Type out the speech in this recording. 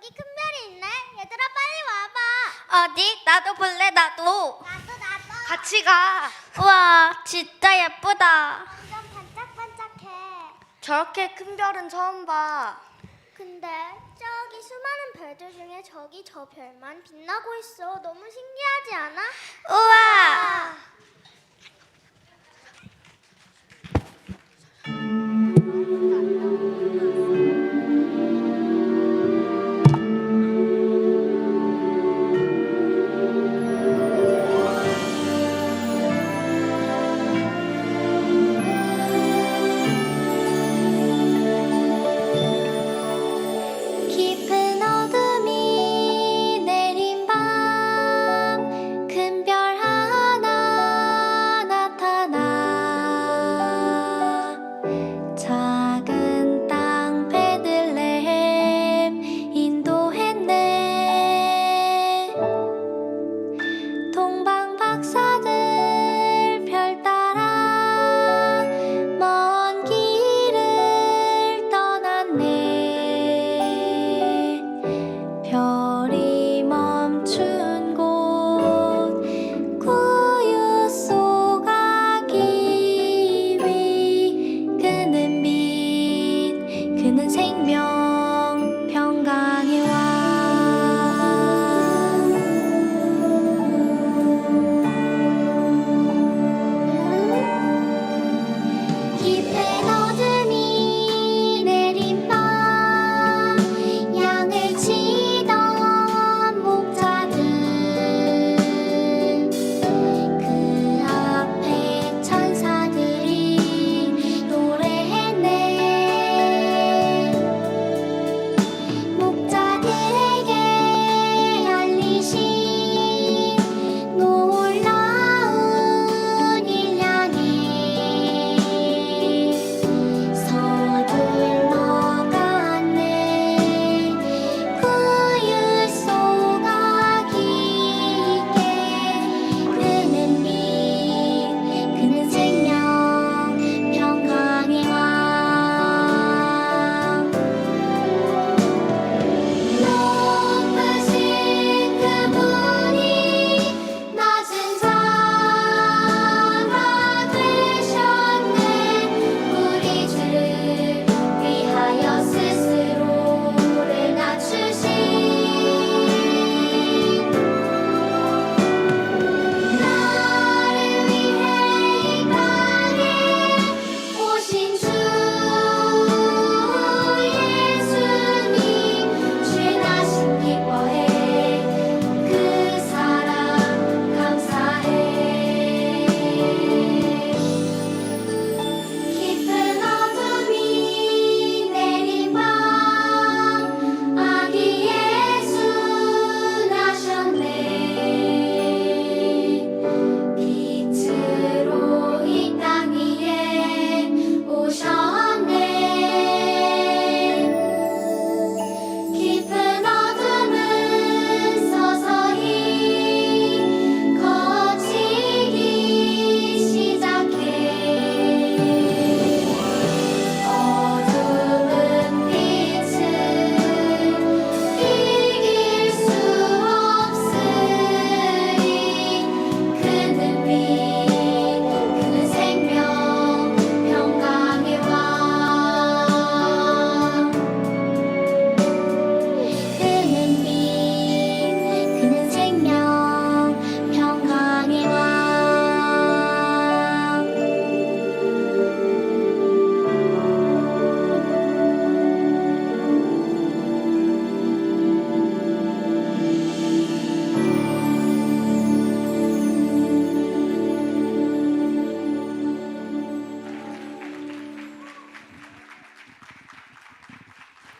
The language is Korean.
여기 큰 별이 있네. 얘들아 빨리 와봐. 어디? 나도 볼래 나도. 나도 나도. 같이 가. 우와 진짜 예쁘다. 완전 반짝반짝해. 저렇게 큰 별은 처음 봐. 근데 저기 수많은 별들 중에 저기 저 별만 빛나고 있어. 너무 신기하지 않아? 우와.